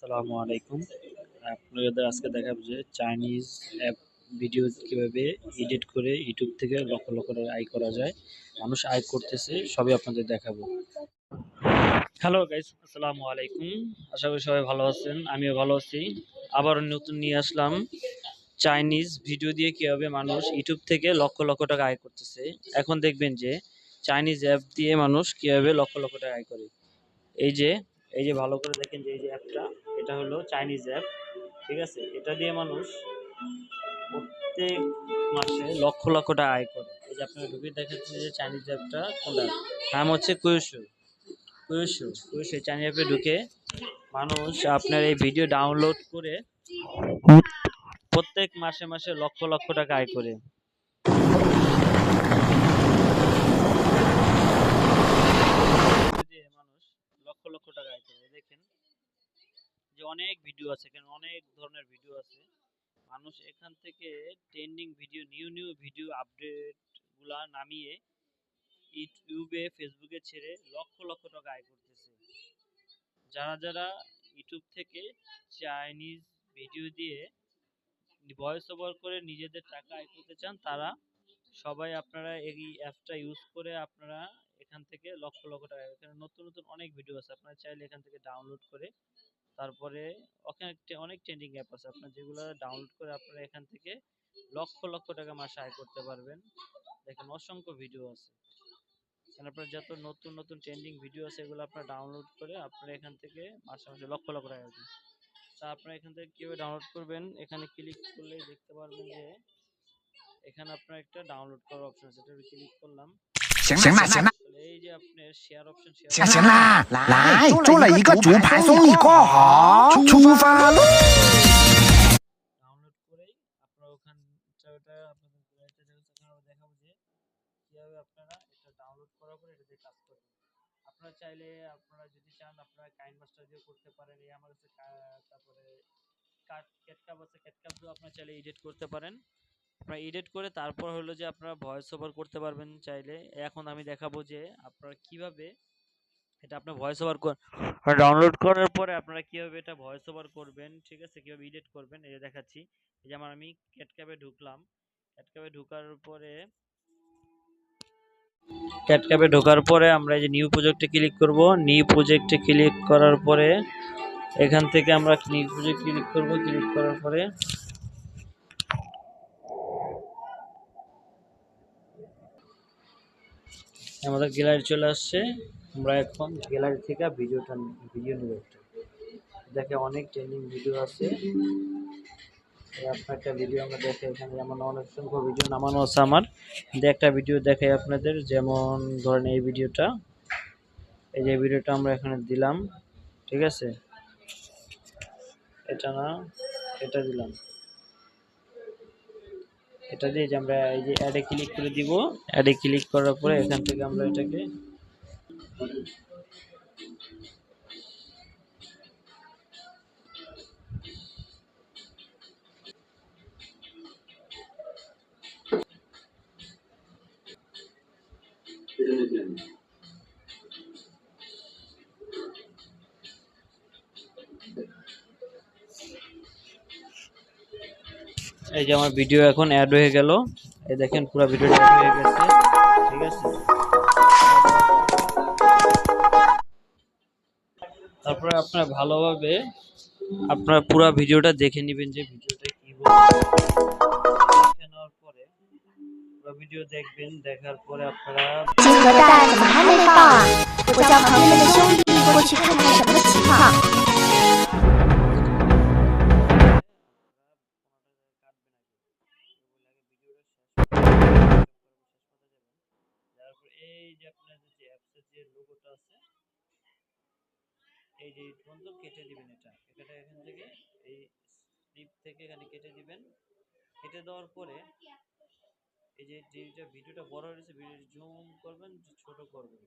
আসসালামু আলাইকুম। আপনাদের আজকে দেখাবো যে চাইনিজ অ্যাপ ভিডিও কীভাবে এডিট করে ইউটিউব থেকে লক্ষ লক্ষ টাকা আয় করা যায়। মানুষ আয় করতেছে, সবই আপনাদের দেখাবো। হ্যালো গাইস আসসালামু আলাইকুম। আশা করি সবাই ভালো আছেন, আমিও ভালো আছি। আবার নতুন নিয়ে আসলাম। চাইনিজ ভিডিও দিয়ে কীভাবে মানুষ ইউটিউব থেকে লক্ষ লক্ষ টাকা আয় করতেছে। এখন দেখবেন যে চাইনিজ অ্যাপ দিয়ে মানুষ কীভাবে লক্ষ লক্ষ টাকা আয় করে। এই যে এই যে ভালো করে দেখেন যে এই যে অ্যাপটা এটা হলো চাইনিজ অ্যাপ ঠিক আছে? এটা দিয়ে মানুষ প্রত্যেক মাসে লক্ষ লক্ষ টাকা আয় করে। এই যে আপনারা ঢুকে দেখাচ্ছেন যে চাইনিজ অ্যাপটা কোনটা? নাম হচ্ছে কুয়ুশু কুয়ুশু কুয়ুশু এই চাইনিজ অ্যাপে ঢুকে মানুষ আপনার এই ভিডিও ডাউনলোড করে প্রত্যেক মাসে মাসে লক্ষ লক্ষ টাকা আয় করে। মানুষ লক্ষ লক্ষ টাকা আয় করে। যে অনেক ভিডিও আছে, এখানে অনেক ধরনের ভিডিও আছে। মানুষ এখান থেকে trending video new new video আপডেটগুলা নামিয়ে ইউটিউবে ফেসবুকে ছেড়ে লক্ষ লক্ষ টাকা আয় করতেছে। যারা যারা ইউটিউব থেকে চাইনিজ ভিডিও দিয়ে ভয়েস ওভার করে নিজেদের টাকা আয় করতে চান, তারা সবাই আপনারা এই অ্যাপটা ইউজ করে আপনারা এখান থেকে লক্ষ লক্ষ টাকা এখানে নতুন নতুন অনেক ভিডিও আছে, আপনারা চাইলে এখান থেকে ডাউনলোড করে তারপরে ওখানে অনেক ট্রেন্ডিং অ্যাপ আছে আপনার যেগুলো ডাউনলোড করে আপনারা এখান থেকে লক্ষ লক্ষ টাকা মাসে আয় করতে পারবেন দেখেন অসংখ্য ভিডিও আছে এখানে আপনার যত নতুন নতুন ট্রেন্ডিং ভিডিও আছে এগুলো আপনারা ডাউনলোড করে আপনারা এখান থেকে মাসে মাসে লক্ষ লক্ষ টাকা পাবেন তা আপনারা এখান থেকে কীভাবে ডাউনলোড করবেন এখানে ক্লিক করলেই দেখতে পারবেন যে এখানে আপনার একটা ডাউনলোড করার অপশন আছে এটা ক্লিক করলাম 行了行了 তাহলে এই যে আপনার শেয়ার অপশন 行行啦，来做了一个竹盘送你过好，出发喽！ ডাউনলোড করেই আপনারা ওখানটা আপনাদের গ্যালারিতে দেখাবো দেখাবো যে কিভাবে আপনারা এটা ডাউনলোড করার পরে এটা দিয়ে কাজ করবেন আপনারা চাইলে আপনারা যদি চান আপনারা কাইন মাস্টার দিয়ে করতে পারেন এই আমার কাছে কা- তারপরে কাট ক্যাটকাপ আছে ক্যাটকাপ দিয়েও আপনারা চাইলে এডিট করতে পারেন আপনারা এডিট করে তারপর হলো যে আপনারা ভয়েস ওভার করতে পারবেন চাইলে। এখন আমি দেখাবো যে আপনারা কীভাবে এটা আপনার ভয়েস ওভার ডাউনলোড করার পরে আপনারা কীভাবে এটা ভয়েস ওভার করবেন, ঠিক আছে? কীভাবে এডিট করবেন? এই দেখাচ্ছি। এই যেমন আমি ক্যাটক্যাপে ঢুকলাম। ক্যাটক্যাপে ঢোকার পরে ক্যাটক্যাপে ঢোকার পরে আমরা এই যে নিউ প্রজেক্টে ক্লিক করব। নিউ প্রজেক্টে ক্লিক করার পরে এখান থেকে আমরা নিউ প্রজেক্ট ক্লিক করব। ক্লিক করার পরে আমাদের গ্যালারি চলে আসছে। আমরা এখন গ্যালারি থেকে ভিডিওটা ভিডিও নেব একটা। দেখে অনেক ট্রেন্ডিং ভিডিও আছে। আপনার একটা ভিডিও আমরা দেখে এখানে যেমন অনেক সংখ্যক ভিডিও নামানো আছে আমার। একটা ভিডিও দেখাই আপনাদের। যেমন ধরেন এই ভিডিওটা এই যে ভিডিওটা আমরা এখানে দিলাম। ঠিক আছে? এটা না, এটা দিলাম। এটা দিয়ে যে আমরা এই যে অ্যাডে ক্লিক করে দিব অ্যাডে ক্লিক করার পরে এখান থেকে আমরা এটাকে এই যে আমার ভিডিও এখন অ্যাড হয়ে গেল। এই দেখেন পুরো ভিডিওটা অ্যাড হয়ে গেছে। ঠিক আছে? তারপরে আপনারা ভালোভাবে আপনারা পুরো ভিডিওটা দেখে নেবেন যে ভিডিওটা কি দেখে নেওয়ার পরে পুরো ভিডিও দেখবেন, দেখার পরে আপনারা 金 এই যে আপনার যে অ্যাপসের যে লোগোটা আছে, এই যে পর্যন্ত কেটে দিবেন এটা। এটা এখান থেকে এই স্লিপ থেকে এখানে কেটে দিবেন। কেটে দেওয়ার পরে এই যে যেটা ভিডিওটা বড় হয়েছে ভিডিও জুম করবেন ছোট করবেন।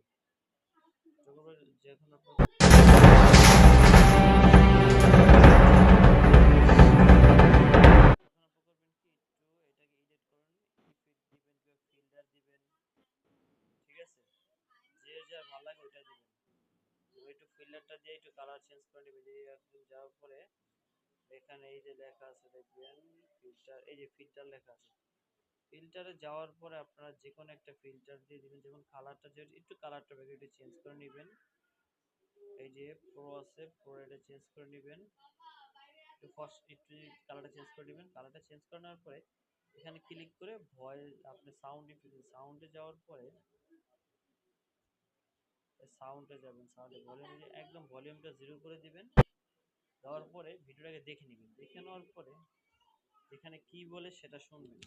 যখন আপনার ফিল্টারটা দিয়ে একটু কালার চেঞ্জ করে নেবেন এই একদম যাওয়ার পরে এখানে এই যে লেখা আছে দেখবেন ফিল্টার এই যে ফিল্টার লেখা আছে। ফিল্টারে যাওয়ার পরে আপনারা যে কোনো একটা ফিল্টার দিয়ে দিবেন, যেমন কালারটা যে একটু কালারটা একটু চেঞ্জ করে নেবেন। এই যে প্রো আছে প্রো এটা চেঞ্জ করে নেবেন। একটু ফার্স্ট একটু কালারটা চেঞ্জ করে নেবেন। কালারটা চেঞ্জ করে নেওয়ার পরে এখানে ক্লিক করে ভয়েস, আপনি সাউন্ড সাউন্ডে যাওয়ার পরে সাউন্ডে যাবেন সাউন্ডে ভলিউম একদম ভলিউমটা জিরো করে দিবেন। দেওয়ার পরে ভিডিওটাকে দেখে নেবেন। দেখে নেওয়ার পরে এখানে কি বলে সেটা শুনবেন।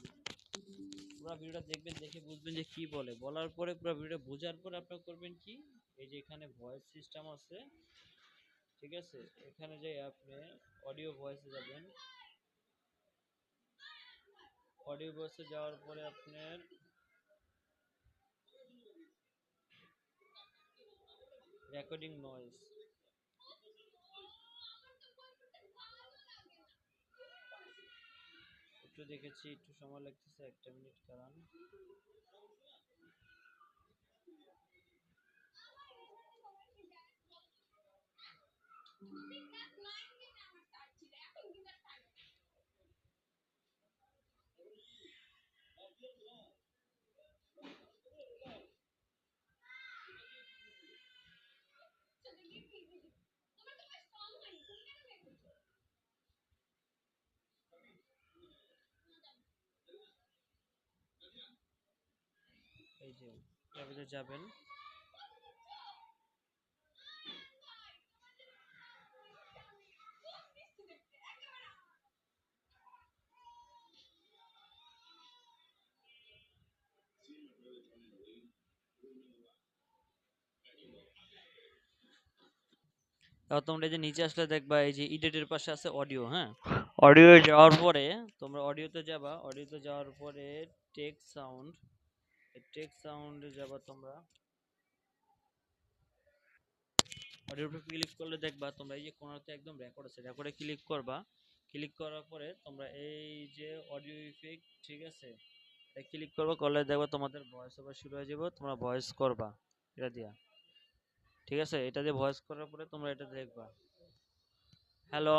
পুরো ভিডিওটা দেখবেন, দেখে বুঝবেন যে কি বলে। বলার পরে পুরো ভিডিও বোঝার পরে আপনারা করবেন কি? এই যে এখানে ভয়েস সিস্টেম আছে, ঠিক আছে? এখানে যে আপনি অডিও ভয়েসে যাবেন। অডিও ভয়েসে যাওয়ার পরে আপনার রেকর্ডিং নয়েজ একটু দেখেছি একটু সময় লাগতেছে একটা মিনিট কারণ। এই যে এভাবে যাবেন। তোমরা এই যে নিচে আসলে দেখবা এই যে এডিটের পাশে আছে অডিও হ্যাঁ? অডিও যাওয়ার পরে তোমরা অডিওতে যাবা অডিওতে যাওয়ার পরে টেক সাউন্ড টেক সাউন্ডে যাবা তোমরা। উপর ক্লিক করলে দেখবা তোমরা এই যে কোনাতে একদম রেকর্ড আছে। রেকর্ডে ক্লিক করবা। ক্লিক করার পরে তোমরা এই যে অডিও ইফেক্ট ঠিক আছে? ক্লিক করবা, করলে দেখবা তোমাদের ভয়েস ওভার শুরু হয়ে যাবে। তোমরা ভয়েস করবা, এটা দিয়া। ঠিক আছে? এটা দিয়ে ভয়েস করার পরে তোমরা এটা দেখবা। হ্যালো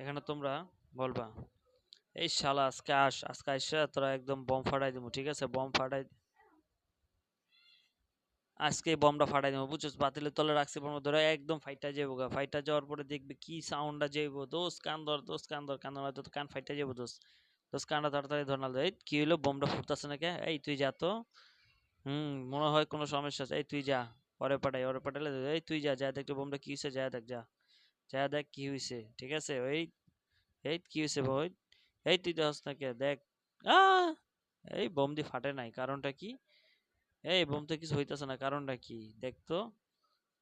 এখানে তোমরা বলবা, এই শালা আজকে আস, আজকে আইসা তোরা একদম বম ফাটাই দিব ঠিক আছে? বম ফাটাই আজকে বমটা ফাটাই দেবো বুঝছিস বাতিলের তলে রাখছি বম, ধরে একদম ফাইটা যাব গা ফাইটা যাওয়ার পরে দেখবি কি সাউন্ডটা যাইবো। দোস কান ধর দোষ কান ধর কান ধর কান ফাইটা যাব দোষ দোস কানটা তাড়াতাড়ি ধর নালে এই, কি হলো বমটা ফুটতেছে না কে এই, তুই যা তো। হুম, মনে হয় কোনো সমস্যা আছে। এই, তুই যা ওরে পাঠাই ওরে পাঠালে এই, তুই যা যা দেখতে বমটা কি হয়েছে যা দেখ, যা। যা দেখ কি হয়েছে ঠিক আছে? ওই এই কি হয়েছে ভাই এই তুই দেখ না কে দেখ এই বোম দিয়ে ফাটে নাই কারণটা কি? এই বোম তো কিছু হইতাছে না কারণটা কি? দেখ তো।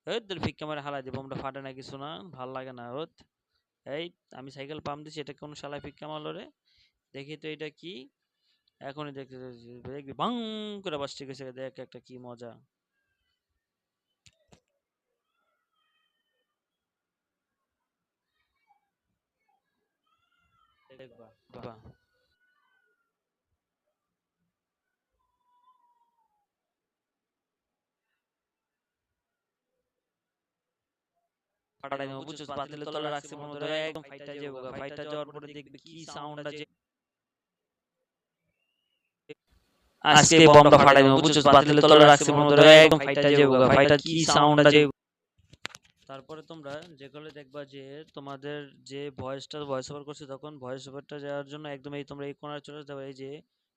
এই তোর ফিক ক্যামেরা হালাই দি বোমটা ফাটে না কিছু না ভালো লাগে না ওত এই আমি সাইকেল পাম্প দিছি এটা কোন শালা ফিক ক্যামালো রে? দেখি তো এটা কি? এখনই দেখতে দেখবি বাং করে বাসটি গেছে দেখ একটা কি মজা। দেখবা। বাবা ফাটাই দেবো বুঝছিস বাতিলের তলে রাখছি মনে ধরে একদম ফাইটা যাব গা ফাইটা যাওয়ার পরে দেখবি কি সাউন্ডটা যে আজকে বমটা ফাটাই দেবো বুঝছিস বাতিলের তলে রাখছি মনে ধরে একদম ফাইটা যাব গা ফাইটা কি সাউন্ডটা যে তারপরে তোমরা যেগুলো দেখবা যে তোমাদের যে ভয়েসটা ভয়েস ওভার করছে তখন ভয়েস ওভারটা যাওয়ার জন্য একদম এই তোমরা এই কোণায় চলে যাবে এই যে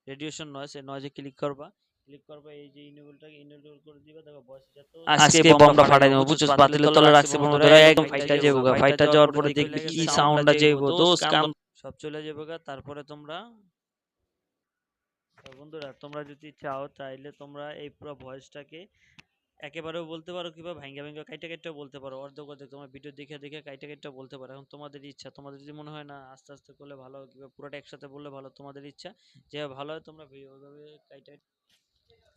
রেডিয়েশন নয়েজ এই নয়েজে ক্লিক করবা। ক্লিক করবা এই যে ইনেবলটাকে ইনেবল করে দিবা দেখো ভয়েস যত আজকে বমটা ফাটাই দেবো বুঝছিস বাতিলের তলে রাখছি ধরে একদম ফাইটা যাব গা ফাইটা যাওয়ার পরে দেখবি কি সাউন্ডটা যাইবো দোস কান সব চলে যাবে গা তারপরে তোমরা বন্ধুরা তোমরা যদি চাও তাইলে তোমরা এই পুরো ভয়েসটাকে একেবারেও বলতে পারো কিংবা ভাঙ্গা ভাঙ্গা কাইটা কাইটা বলতে পারো, অর্ধেক অর্ধেক তোমার ভিডিও দেখে দেখে কাইটা কাইটা বলতে পারো। এখন তোমাদের ইচ্ছা, তোমাদের যদি মনে হয় না আস্তে আস্তে করলে ভালো কিংবা পুরোটা একসাথে বললে ভালো তোমাদের ইচ্ছা যে ভালো হয় তোমরা ওইভাবে কাইটা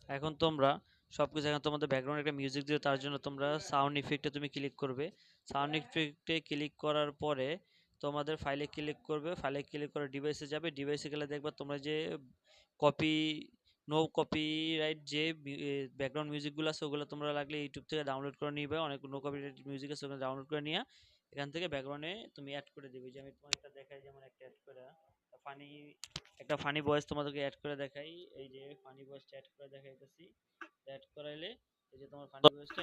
এখন তোমরা সবকিছু এখন তোমাদের ব্যাকগ্রাউন্ড একটা মিউজিক দিও, তার জন্য তোমরা সাউন্ড ইফেক্টে তুমি ক্লিক করবে। সাউন্ড ইফেক্টে ক্লিক করার পরে তোমাদের ফাইলে ক্লিক করবে ফাইলে ক্লিক করে ডিভাইসে যাবে ডিভাইসে গেলে দেখবে তোমরা যে কপি নো কপিরাইট যে ব্যাকগ্রাউন্ড মিউজিকগুলো আছে ওগুলো তোমরা লাগলে ইউটিউব থেকে ডাউনলোড করে নিবে। অনেক নো কপিরাইট মিউজিক আছে ওগুলো ডাউনলোড করে নিয়ে এখান থেকে ব্যাকগ্রাউন্ডে তুমি অ্যাড করে দিবে। যে আমি তোমাকে দেখাই যেমন একটা অ্যাড করে। ফানি একটা ফানি ভয়েস তোমাদেরকে অ্যাড করে দেখাই। এই যে ফানি ভয়েসটা অ্যাড করে দেখাইতেছি। অ্যাড করাইলে এই যে তোমার ফানি ভয়েসটা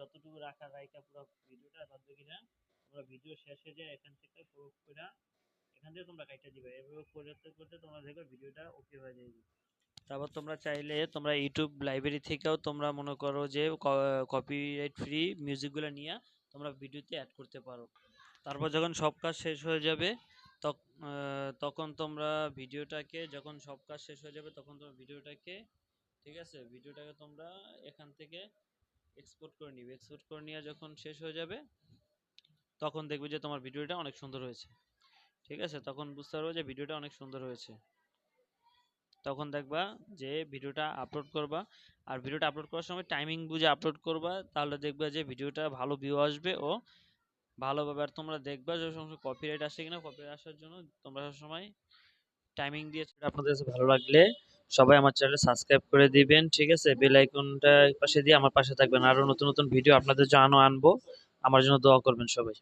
যতটুকু রাখা রাইকা পুরো ভিডিওটা বাদ বাকিটা তোমরা ভিডিও শেষ হয়ে যায় এখান থেকে পুরো পুরা এখান থেকে তোমরা কাইটা দিবে। এভাবে করতে করতে তোমরা দেখবে ভিডিওটা ওকে হয়ে যাবে তারপর তোমরা চাইলে তোমরা ইউটিউব লাইব্রেরি থেকেও তোমরা মনে করো যে কপিরাইট ফ্রি মিউজিকগুলো নিয়ে তোমরা ভিডিওতে অ্যাড করতে পারো। তারপর যখন সব কাজ শেষ হয়ে যাবে তখন তোমরা ভিডিওটাকে, যখন সব কাজ শেষ হয়ে যাবে, তখন তোমরা ভিডিওটাকে, ঠিক আছে? ভিডিওটাকে তোমরা এখান থেকে এক্সপোর্ট করে নিবে। এক্সপোর্ট করে নিয়ে যখন শেষ হয়ে যাবে, তখন দেখবে যে তোমার ভিডিওটা অনেক সুন্দর হয়েছে। ঠিক আছে? তখন বুঝতে পারবে যে ভিডিওটা অনেক সুন্দর হয়েছে। তখন দেখবা যে ভিডিওটা আপলোড করবা, আর ভিডিওটা আপলোড করার সময় টাইমিং বুঝে আপলোড করবা, তাহলে দেখবা যে ভিডিওটা ভালো ভিউ আসবে ও ভালোভাবে। আর তোমরা দেখবা যে সমস্ত কপিরাইট আসে কিনা কপিরাইট আসার জন্য তোমরা সবসময় টাইমিং দিয়ে আপনাদের কাছে ভালো লাগলে সবাই আমার চ্যানেল সাবস্ক্রাইব করে দিবেন, ঠিক আছে? বেল আইকনটা পাশে দিয়ে আমার পাশে থাকবেন। আরও নতুন নতুন ভিডিও আপনাদের জন্য আনব। আমার জন্য দোয়া করবেন সবাই।